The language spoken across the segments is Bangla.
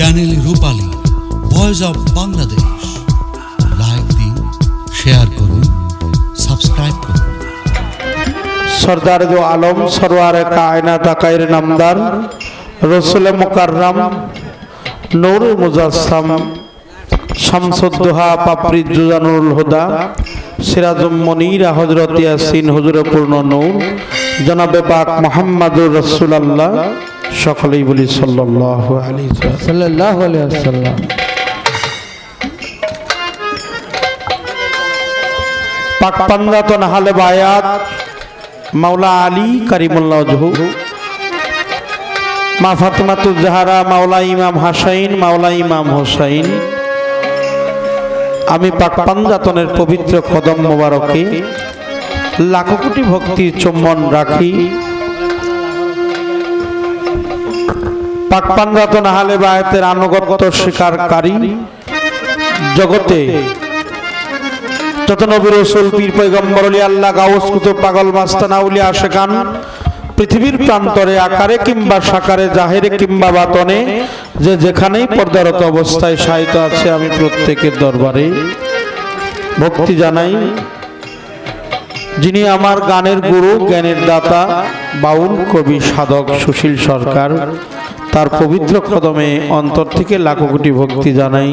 Channel Rupali voice of Bangladesh like দিন শেয়ার করুন সাবস্ক্রাইব করুন। সরদার দো আলম সরওয়ার কায়নাত আকাইর নামদার, রসুল মুকাররম নূর মুজাসসাম শামসুদ্দোহা পাপড়ি জুজানুল হুদা, সিরাজুম মনির হজরত ইয়াসিন, হুজুরে পূর্ণ নূর, জনাবে পাক মোহাম্মদুর রসুলাল্লাহ। সকলেই বলি পাক পান্দাতন হালে বায়াত। মাওলা আলী কারিমুল্লাহ জহু। মা জাহারা মাওলা ইমাম হাসাইন মাওলা ইমাম হোসাইন। আমি পাক পাঞ্জাতনের পবিত্র কদম মোবারকে লাখো কোটি ভক্তি চুম্বন রাখি। জগতে যত রসুল, পীর পৈগম্বর আল্লাহ পাগল, মাস্তানা পৃথিবীর প্রান্তরে, আকারে কিংবা সাকারে, জাহেরে কিংবা বাতনে, যে যেখানেই পর্দারত অবস্থায় সাহিত্য আছে, আমি প্রত্যেকের দরবারে ভক্তি জানাই। যিনি আমার গানের গুরু, জ্ঞানের দাতা, বাউল কবি, সাধক, সুশীল সরকার তার পবিত্র কদমে অন্তর থেকে লাখো কোটি ভক্তি জানাই।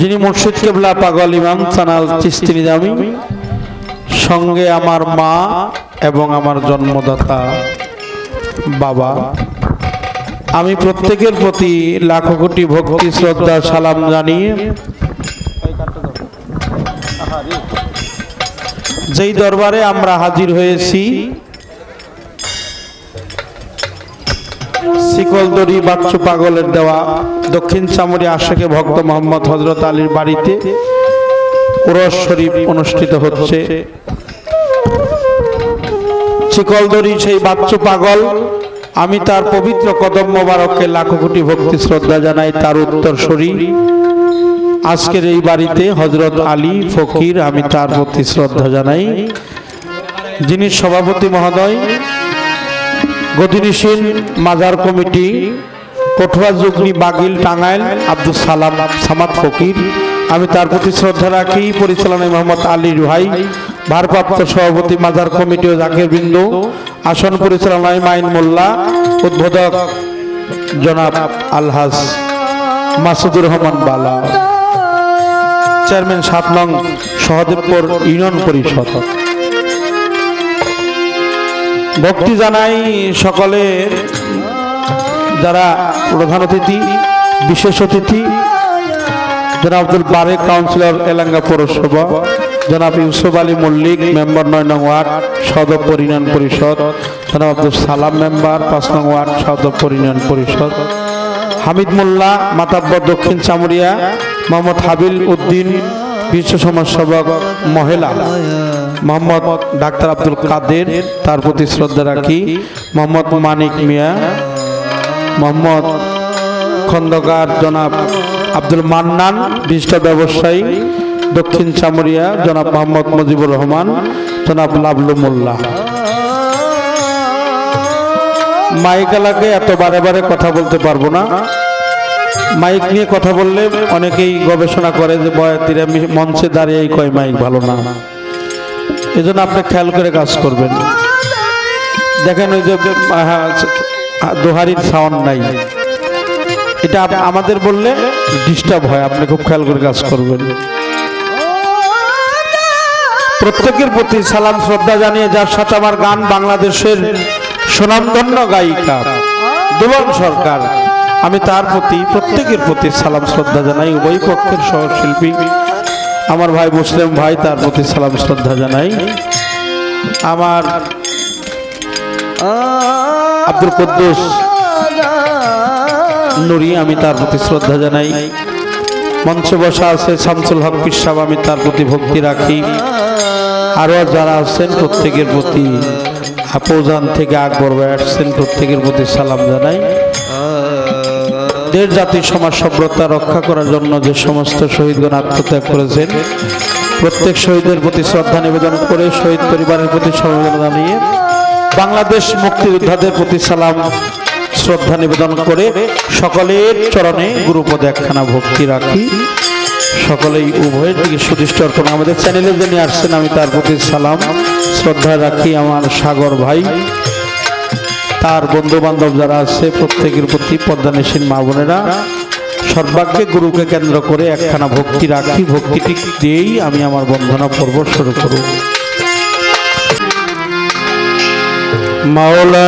যিনি মুর্শিদ কেবলা পাগল ইমাম সানাল চিস্তি নিজামি সঙ্গে আমার মা এবং আমার জন্মদাতা বাবা। আমি প্রত্যেকের প্রতি লাখো কোটি ভক্তি, শ্রদ্ধা, সালাম জানিয়ে যেই দরবারে আমরা হাজির হয়েছি শিকলদড়ি বাচ্চু পাগলের দেওয়া দক্ষিণ চামড়ি আশেকে ভক্ত মোহাম্মদ হজরত আলীর বাড়িতে উরস শরীফ অনুষ্ঠিত হচ্ছে। শিকলদড়ি সেই বাচ্চু পাগল, আমি তার পবিত্র কদম মোবারককে লাখো কোটি ভক্তি শ্রদ্ধা জানাই, তার উত্তর শরীর আজকের এই বাড়িতে হজরত আলী ফকির, আমি তার প্রতি শ্রদ্ধা জানাই। যিনি সভাপতি মহোদয় গদিনিসীন মাজার কমিটি কঠুয়া যুগনি বাগিল টাঙ্গাইল আব্দুল সালাম সামাদ ফকির। আমি তার প্রতি শ্রদ্ধা রাখি। পরিচালনায় মোহাম্মদ আলী রুহাই, ভারপ্রাপ্ত সভাপতি মাজার কমিটি ও জাকির বিন্দু, আসন পরিচালনায় মাইন মোল্লা, উদ্বোধক জনাব আলহাজ মাসুদুর রহমান বালা। চেয়ারম্যান সাত নং সহদেবপুর ইউনিয়ন পরিষদ। ভক্তি জানাই সকলে যারা প্রধান অতিথি, বিশেষ অতিথি জনাব আব্দুল বারেক কাউন্সিলর এলাঙ্গা পৌরসভা, জনাব ইউসুফ আলী মল্লিক, মেম্বার নয় নং ওয়ার্ড সদপ্পর ইউনিয়ন পরিষদ, জনাব আব্দুল সালাম মেম্বার, পাঁচ নং ওয়ার্ড সদপ্পর ইউনিয়ন পরিষদ, হামিদ মোল্লা, মাতাব্বর দক্ষিণ চামুরিয়া মোহাম্মদ হাবিল উদ্দিন বিশ্ব সমাজ সমাজসেবক মহিলা মোহাম্মদ ডাক্তার আব্দুল কাদের, তার প্রতি শ্রদ্ধা রাখি। মোহাম্মদ মানিক মিয়া, মোহাম্মদ খন্দকার জনাব আব্দুল মান্নান, বিশিষ্ট ব্যবসায়ী, দক্ষিণ চামুরিয়া, জনাব মোহাম্মদ মুজিবুর রহমান, জনাব লাবলু মোল্লা। মাইক এলাকে এত বারে বারে কথা বলতে পারব না। মাইক নিয়ে কথা বললে অনেকেই গবেষণা করে যে বয়াতিরা মঞ্চে দাঁড়িয়েই কয়, মাইক ভালো না। এই জন্য আপনি খেয়াল করে কাজ করবেন। দেখেন ওই যে দোহারির সাউন্ড নাই। এটা আমাদের বললে ডিস্টার্ব হয়, আপনি খুব খেয়াল করে কাজ করবেন। প্রত্যেকের প্রতি সালাম, শ্রদ্ধা জানিয়ে যার সাথে আমার গান বাংলাদেশের সুনামধন্য গায়িকা, দুলন সরকার। আমি তার প্রতি, প্রত্যেকের প্রতি সালাম, শ্রদ্ধা জানাই, উভয় পক্ষের সহশিল্পী। আমার ভাই মুসলিম ভাই তার প্রতি সালাম, শ্রদ্ধা জানাই। আমার আব্দুল কুদ্দুস নুরি, আমি তার প্রতি শ্রদ্ধা জানাই। মঞ্চে বসা আছে শামসুল হক পিসাব আমি তার প্রতি ভক্তি রাখি। আরও যারা আছেন, প্রত্যেকের প্রতি আপোজান থেকে আকবর ভাই আসছেন, প্রত্যেকের প্রতি সালাম জানাই। দেশ জাতির সমাজ সভ্যতা রক্ষা করার জন্য যে সমস্ত শহীদগণ আত্মত্যাগ করেছেন, প্রত্যেক শহীদের প্রতি শ্রদ্ধা নিবেদন করে শহীদ পরিবারের প্রতি সমবেদনা জানিয়ে বাংলাদেশ মুক্তিযোদ্ধাদের প্রতি সালাম, শ্রদ্ধা নিবেদন করে সকলের চরণে গুরুপদে একখানা ভক্তি রাখি। সকলেই উভয়ের দিকে সুদৃষ্ট অর্পণ আমাদের চ্যানেলে যিনি আসছেন, আমি তার প্রতি সালাম, শ্রদ্ধা রাখি আমার সাগর ভাই। তার বন্ধু বান্ধব যারা আছে, প্রত্যেকের প্রতি পদ্মানেশীন মা বোনেরা সর্বাগ্যে গুরুকে কেন্দ্র করে একখানা ভক্তি রাখি ভক্তিটি দিয়েই আমি আমার বন্ধনা পর্ব শুরু করব মাওলা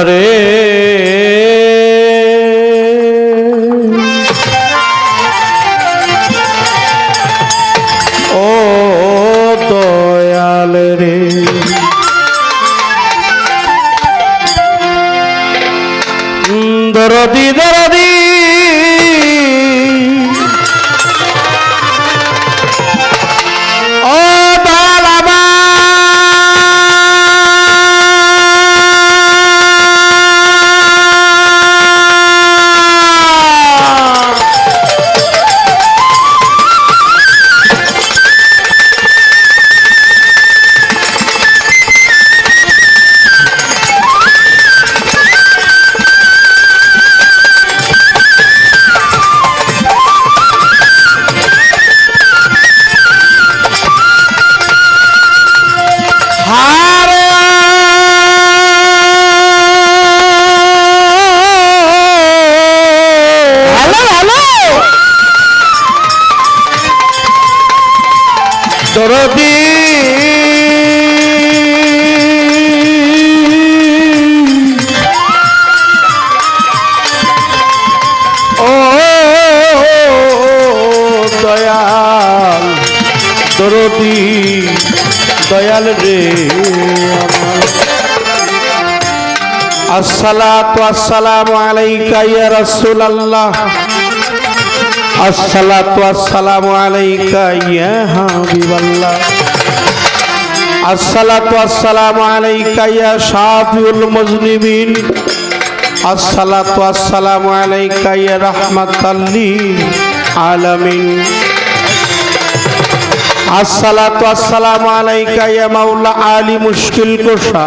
দরদি দরদি আসসালাতু আসসালামু আলাইকা ইয়া রাসূলুল্লাহ। আসসালাতু আসসালামু আলাইকা ইয়া হাবিবাল্লাহ। আসসালাতু আসসালামু আলাইকা ইয়া শাফিউল মুজনিবিন আসসালাতু আসসালামু আলাইকা ইয়া রাহমাতাল লিল আলামিন আসসালাতু আসসালামু আলাইকা মাওলা আলী মুশকিল কোষা।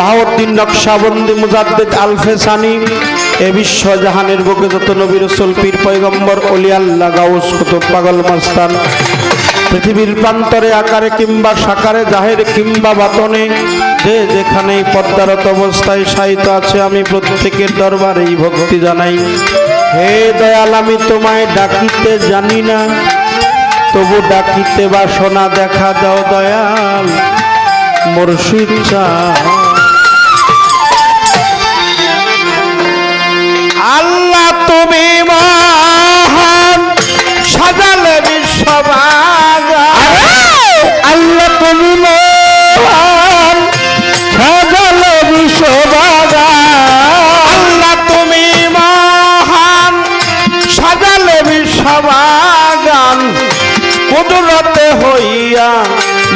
বাহাউদ্দিন নকশাবন্দি মুজাদ্দেদ আলফেসানি, এ বিশ্ব জাহানের বুকে যত নবী রসুল, পীর পয়গম্বর অলি আল্লাহ, গাউস কুতুব, পাগল মস্তান। পৃথিবীর প্রান্তরে, আকারে কিংবা সাকারে, জাহের কিংবা বাতনে, যে যেখানেই পদ্মারত অবস্থায় সাহিত্য আছে, আমি প্রত্যেকের দরবারেই ভক্তি জানাই। হে দয়াল, আমি তোমায় ডাকিতে জানি না, তবু ডাকিতে বাসনা দেখা দাও দয়াল। মুর্শিদ আল্লাহ আল্লাহ তুমি মহান সাজালে বিশ্ববাগা আল্লাহ তুমি মহান সাজালে বিশ্ববাগান কুদরতে হইয়া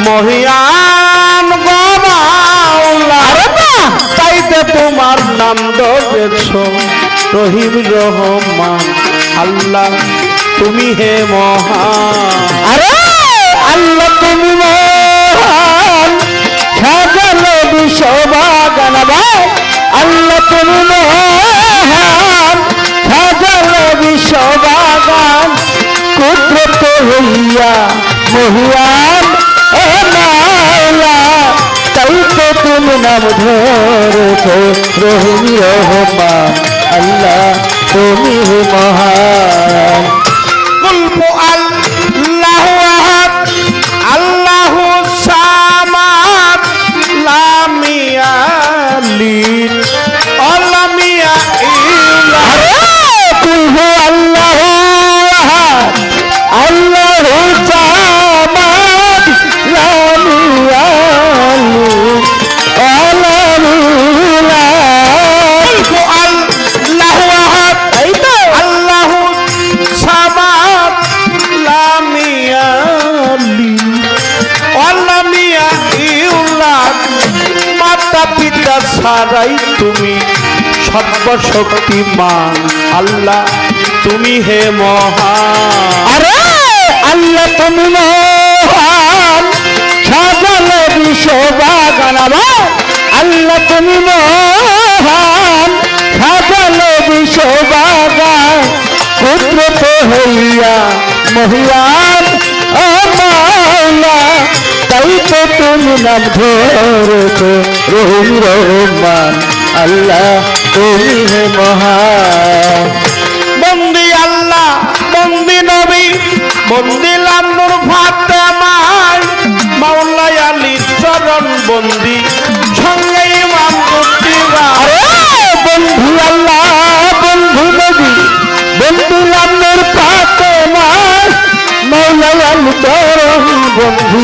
মহিয়ান তাইতে তোমার নাম ধরেছ রহিম রহমান আল্লাহ। তুমি হে মহান। আল্লাহ তুমি মহান। বিশ্ববাগান আল্লাহ তুমি মহান। বিশ্ববাগান। হইয়া মহিয়ান এ মাওলা। তাই তো তুমি নাম ধরেছ, রহিম রহমান। আল্লাহ তুমি মহান। কুলফু আল্লাহু ছাড়াই তুমি সর্বশক্তিমান। আল্লাহ, তুমি হে মহান। আল্লাহ তুমি মহান। সাজালে বিশ্ববাগান আল্লাহ তুমি মহান। সাজালে বিশ্ববাগান কুদরত হইয়া তো তুমি নাম ধরেছো। রহিম রহমান আল্লাহ তুমি হে মহান। বন্দি আল্লাহ বন্দি নবী বন্দি লান্নুর ফাতেমায় মাওলাই আলী চরণ বন্দি সঙ্গে ইমাম আরে বন্ধু আল্লাহ বন্ধু নবী বন্ধু লামের পাতে মাস মৌলায়াল চরণ বন্ধু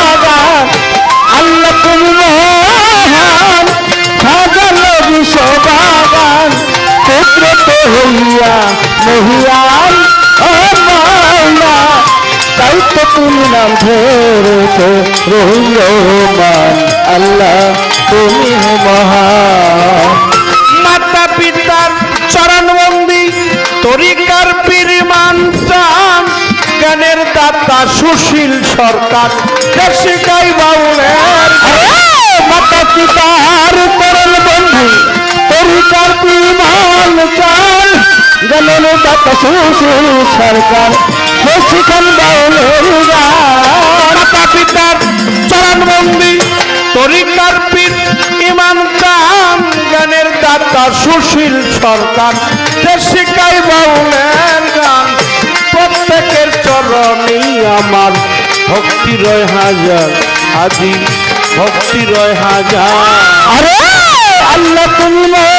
হইয়া মহিয়ান ও মাওলা তাই তো তুমি নাম ধরেছো রহিম রহমান আল্লাহ, তুমি মহান। মাতা পিতার চরণ বন্দি, তরিকার পীরমান চান, জ্ঞানের দাতা সুশীল সরকার বাউলের সরকার বাউলের মাতা পিতার চরণ বন্দি তরিকার জ্ঞানের দাতা সুশীল সরকার বাউলের গান, প্রত্যেকের চরণেই আমার। ভক্তি রয় হাজার আদি ভক্তি রয় হাজার। আরে! আল্লাহ তুমি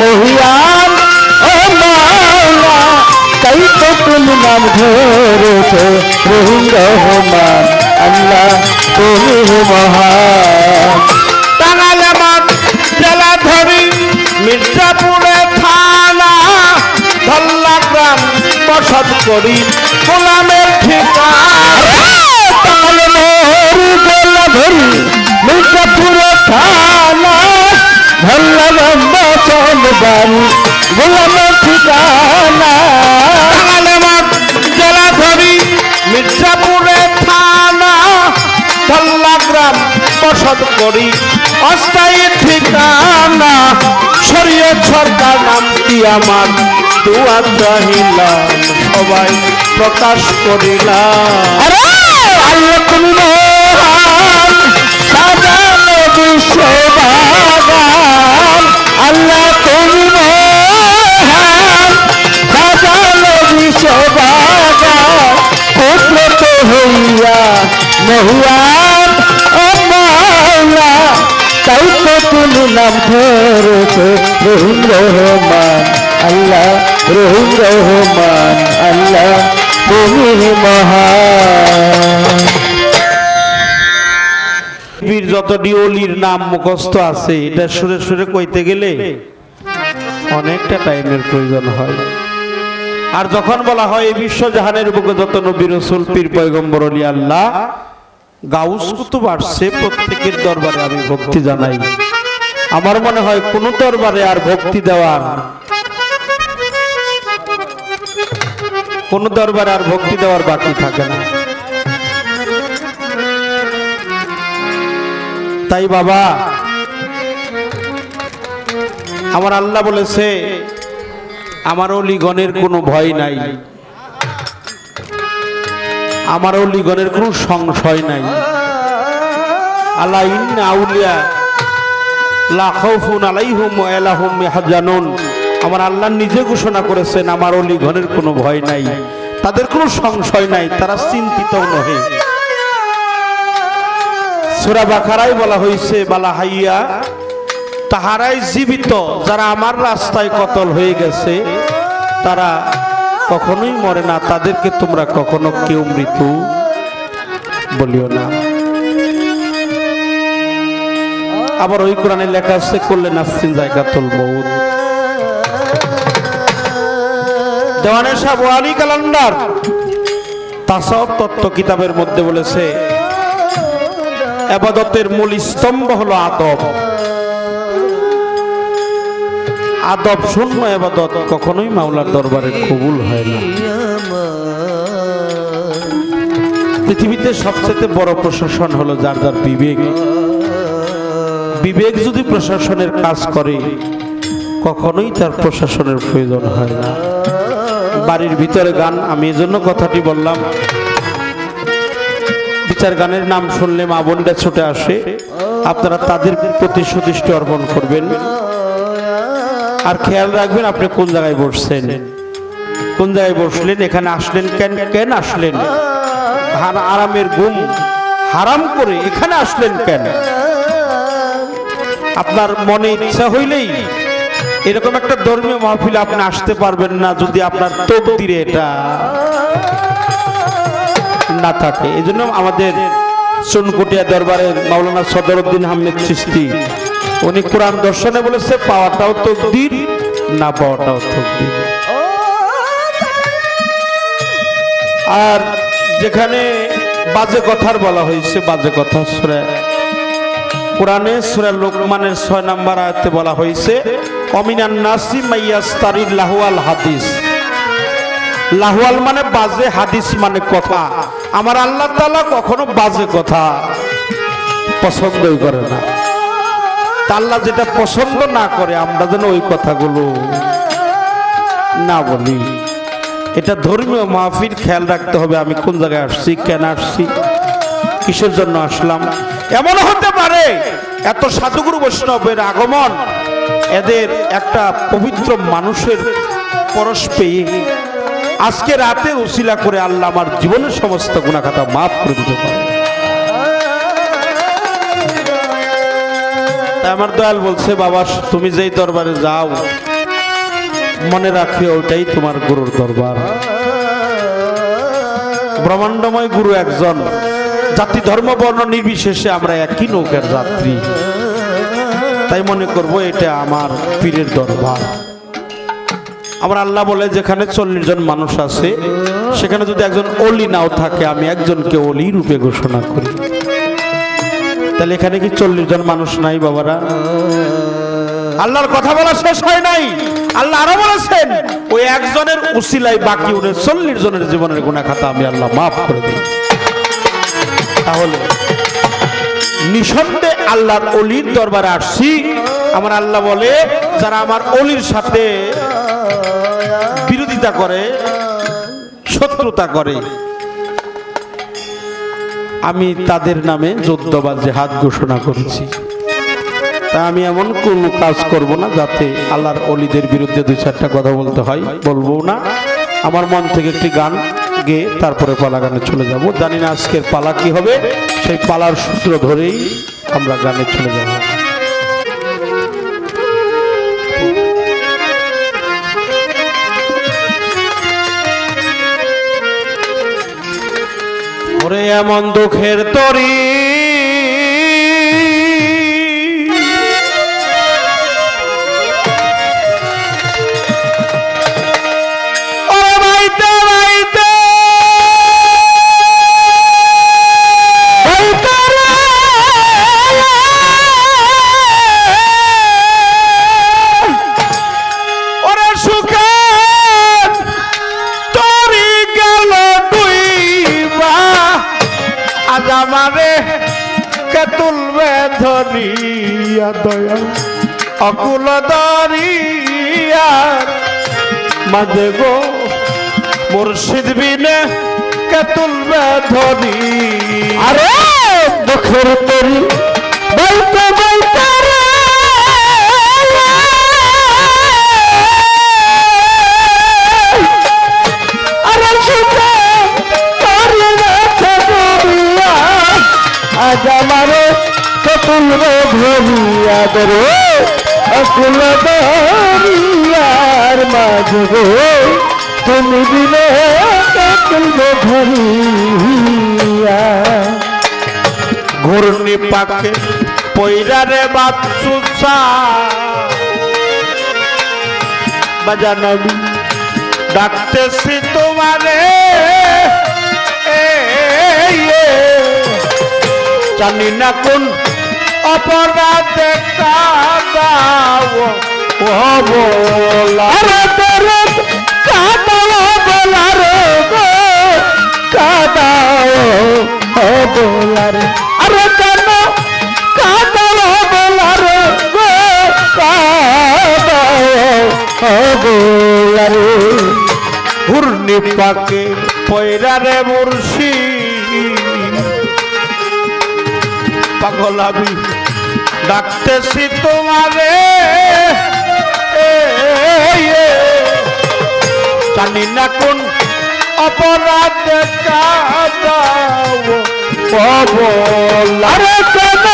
মহিয়ান ও মাওলা, তাই তো তুমি নাম ধরেছো? রহিম রহমান আল্লাহ তুমি মহান। টাঙ্গালে মাঠ জেলা ধরি মির্জাপুরে থানা, ধল্লা গ্রাম, বসত করি, গোলামের ঠিকানা। তাহলে মোহর গোলা ধরি মির্জাপুরে থানা। বাড়ি গোলামের ঠিকানা। টাঙ্গালে মাঠ জেলা ধরি মির্জাপুরে থানা ধল্লা গ্রাম বসত করি। অস্থায়ী ঠিকানা শরীয়ত সরকার নামটি আমার। দুয়া চাহিলাম সবাই প্রকাশ করিলাম। আল্লাহ তুমি মহান সাজানো বিশ্ব হইয়া মহুয়ান ও তাই তো তুমি নাম ধরেছো। রহিম রহমান, আল্লাহ, রহিম রহমান, আল্লাহ তুমি মহান। পৃথিবীর যত ডিওলির নাম মুখস্থ আছে, এটা সুরে সুরে কইতে গেলে অনেকটা টাইমের প্রয়োজন হয়। আর যখন বলা হয় এই বিশ্বজাহানের বুকে যত নবী রসুল, পীর পয়গম্বর অলি আল্লাহ, গাউস কুতুব আসছে প্রত্যেকের দরবারে আমি ভক্তি জানাই। আমার মনে হয় কোন দরবারে আর ভক্তি দেওয়ার কোন দরবারে আর ভক্তি দেওয়ার বাকি থাকে না। তাই বাবা, আমার আল্লাহ বলেছে আমার অলিগণের কোনো ভয় নাই। আমার অলিগণের কোনো সংশয় নাই। আল্লাহ আউলিয়া, লা খাউফুন আলাইহুম ওয়া লাহুম ইয়াহজানুন। আমার আল্লাহ নিজে ঘোষণা করেছেন আমার অলি কোনো ভয় নাই। তাদের কোনো সংশয় নাই, তারা চিন্তিত নহে। সুরা বাখারাই বলা হয়েছে, বালা হাইয়া তাহারাই জীবিত, যারা আমার রাস্তায় কতল হয়ে গেছে, তারা কখনোই মরে না। তাদেরকে তোমরা কখনো কেউ মৃত্যু বলিও না। আবার ওই কোরআনে লেখা আছে করলে নাসিন জায়গা তুল দেওয়ানের সাহেব ওয়ালি ক্যালেন্ডার তাসব তত্ত্ব কিতাবের মধ্যে বলেছে আবাদতের মূল স্তম্ভ হলো আদব। আদব শূন্য আবাদত কখনোই মাওলার দরবারে কবুল হয় না। পৃথিবীতে সবচেয়ে বড় প্রশাসন হলো যার যার বিবেক। বিবেক যদি প্রশাসনের কাজ করে, কখনোই তার প্রশাসনের প্রয়োজন হয় না। বাড়ির ভিতরে গান, আমি এজন্য কথাটি বললাম। বিচার গানের নাম শুনলে মা বোনরা ছুটে আসে। আপনারা তাদের প্রতি সুদৃষ্টি অর্পণ করবেন। আর খেয়াল রাখবেন আপনি কোন জায়গায় বসছেন? কোন জায়গায় বসলেন? এখানে আসলেন কেন? কেন আসলেন? আরামের গুম হারাম করে এখানে আসলেন কেন? আপনার মনে ইচ্ছা হইলেই এরকম একটা ধর্মীয় মাহফিলে আপনি আসতে পারবেন না যদি আপনার তকদিরে এটা না থাকে। এই আমাদের সোনকুটিয়া দরবারের মাওলানা সদরউদ্দিন আহমেদ চিস্তি উনি কোরআন দর্শনে বলেছে, পাওয়াটাও তকদির, না পাওয়াটাও তকদির। আর যেখানে বাজে কথার বলা হয়েছে, বাজে কথা সুরে কোরআনে সুরে লোকমানের ছয় নাম্বার আয়াতে বলা হয়েছে, অমিনান নাসি মাইয়াস্তারির লাহুয়াল হাদিস। লাহওয়াল মানে বাজে হাদিস মানে কথা। আমার আল্লাহ তালা কখনো বাজে কথা পছন্দই করে না। আল্লাহ যেটা পছন্দ না করে, আমরা যেন ওই কথাগুলো না বলি। এটা ধর্মীয় মাহফিল, খেয়াল রাখতে হবে আমি কোন জায়গায় আসছি, কেন আসছি, কিসের জন্য আসলাম। এমন হতে পারে, এত সাধুগুরু বৈষ্ণবের আগমন, এদের একটা পবিত্র মানুষের পরশ পেয়ে আজকে রাতে উসিলা করে আল্লাহ আমার জীবনের সমস্ত গুণাখাতা মাফ করে দিতে পারে। তাই আমার দয়াল বলছে, বাবা, তুমি যেই দরবারে যাও, মনে রাখি ওইটাই তোমার গুরুর দরবার। ব্রহ্মাণ্ডময় গুরু একজন, জাতি, ধর্ম, বর্ণ নির্বিশেষে আমরা একই নৌকার যাত্রী। তাই মনে করব, এটা আমার পীরের দরবার। আমার আল্লাহ বলে, যেখানে চল্লিশ জন মানুষ আছে, সেখানে যদি একজন অলি নাও থাকে, আমি একজনকে অলি রূপে ঘোষণা করি। তাহলে এখানে কি চল্লিশ জন মানুষ নাই বাবারা? আল্লাহর কথা বলা শেষ হয় নাই। আল্লাহ আরও বলেছেন, ওই একজনের উসিলাই বাকি উনি চল্লিশ জনের জীবনের গুণা খাতা আমি আল্লাহ মাফ করে দিই। তাহলে নিঃসন্দেহে আল্লাহর অলির দরবারে আসছি। আমার আল্লাহ বলে, যারা আমার অলির সাথে বিরোধিতা করে, শত্রুতা করে আমি তাদের নামে যুদ্ধ জেহাদ ঘোষণা করেছি। তা আমি এমন কোনো কাজ করব না যাতে আল্লাহর অলিদের বিরুদ্ধে দুই চারটা কথা বলতে হয়। বলব না। আমার মন থেকে একটি গান গেয়ে তারপরে পালা গানে চলে যাব। জানি না আজকের পালা কি হবে। সেই পালার সূত্র ধরেই আমরা গানে চলে যাব। ওরে এমন দুঃখের তরি। অকুল দরিয়ার মাঝে গো মুর্শিদ বিনে কে তুলবে ধরি আরে দুঃখের তরি, বলতে বলতে আজ আমার কতুল রে ভরিয়া দরিয়ার মাঝে গো তুমি দিলে ধরিয়া ঘূর্ণি পাকে পৈরারে বাচ্চুচা বাজানবি, ডাকতেছি তোমারে। জানি না কোন অপরাধে কাদাও ও বলা কাদাও বলারে গো। কাদাও ও বলারে আরে কেন কাদাও বলারে গো। কাদাও ও বলারে ঘূর্ণি পাকে পৈরারে মুর্শি পাগলাবি ডাকতেছি তোমারে। জানি না কোন অপরাধ কাদাও। বলা আরে কেন?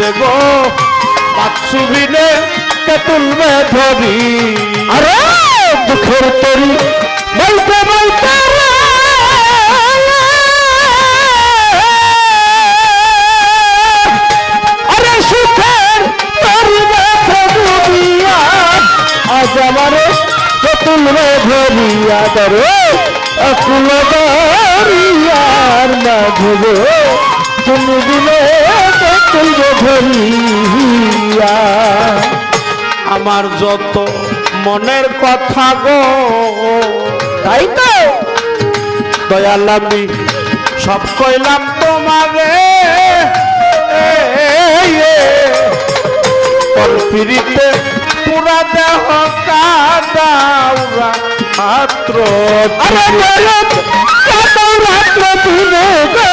মাঝে গো মাছুবিনে কে তুলবে ধরি আরে, দুঃখের তরি, বলতে বলতে আরে, সুখের তরি ব্যথা ডুবিয়া আজ আমারে চতুল রে ধরিয়া ধরে অকুল দরিয়ার মাঝে গো তুমি দিলে আমার যত মনের কথা গো তাই তো। দয়াল আমি সব কইলাম তোমারে। পিড়িতে পুরা দেহ কাদাউরা মাত্র আরে রাত্র দিনে গো।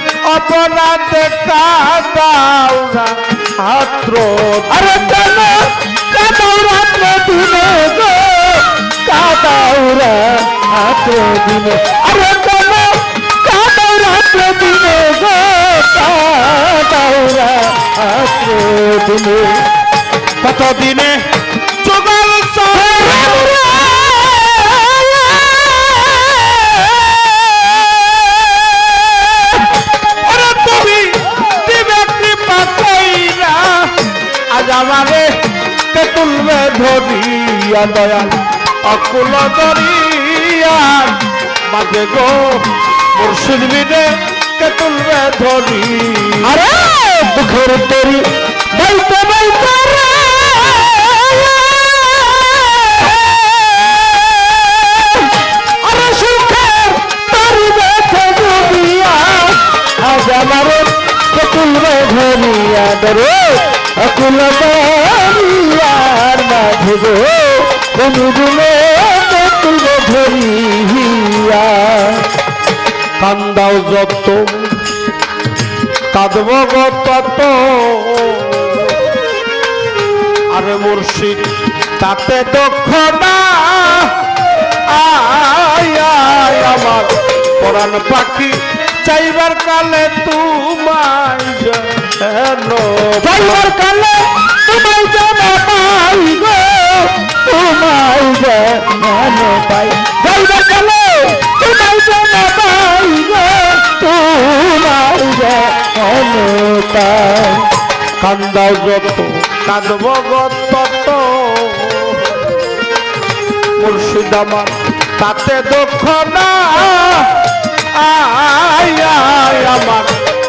অপরাধে কাদাউরা হাত্র আরে কেন কাদাও রাত্র দিনে গো কাদাওরা রাত্র দিনে আরে কেন কাদাও রাত্র দিনে গো কাদাওরা রাত্র দিনে কতদিনে যুগল আমারে কে তুলবে ধরিয়া দয়াল? অকুল দরিয়ার মাঝে গো, মুর্শিদ বিনে কে তুলবে ধরি আরে, দুঃখের তরি ডুবিয়া আজ আমারে কতুলবে ধরিয়া ধরে অকুল দরিয়ার মাঝে গো দিলে কতুলবে ধরিয়া কান্দাও যত, কাঁদব তত। আরে মুর্শিদ, তাতে দক্ষ না আয়, আমার পরাণ পাখি। চাইবার কালে তোমায় যেন যাইবার কালে তোমায় যেন পাই গো। তোমায় যেন পাই যাইবার কালে তোমায় যেন পাই তাই কান্দাও যত কাঁদব গো তত। মুর্শিদ আমার তাতে দুঃখ না আমার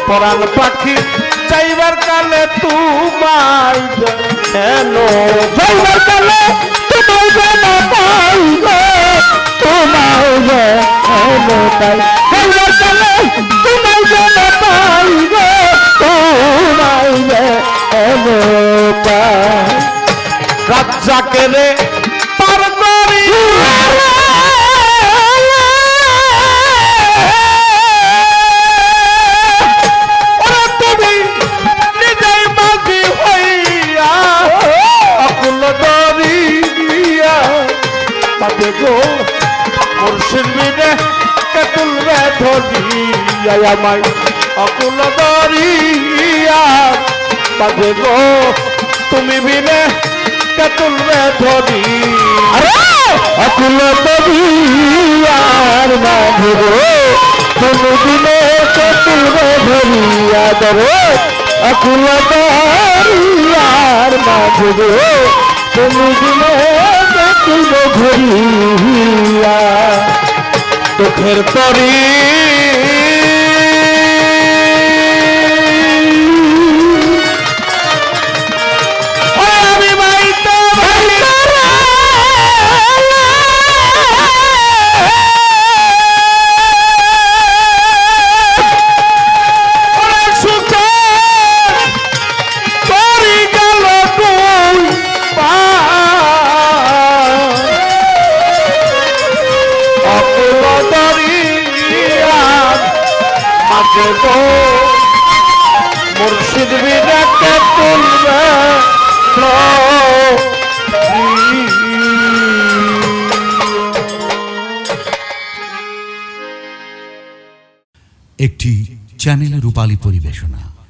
পরাণ পাখি চাইবার কালে তুমাই কেন যাইবার কালে তোমায় যেন পাইবে তোমায় যেন তাই যাইবার কালে তোমায় যেন পাইবে তোমায় যেন পাই। রাজ্জাকে রে আমায় অকুল দরিয়া পাতে গো। তুমি বিনে কে তুলবে ধরিয়া অকুল আর মাঝে তুমি দিলে চতুরে ধরিয়া ধরো। অকুল আর মাঝে তুমি দিলে চতুরে ধরিয়া। দুঃখের তরি শোনা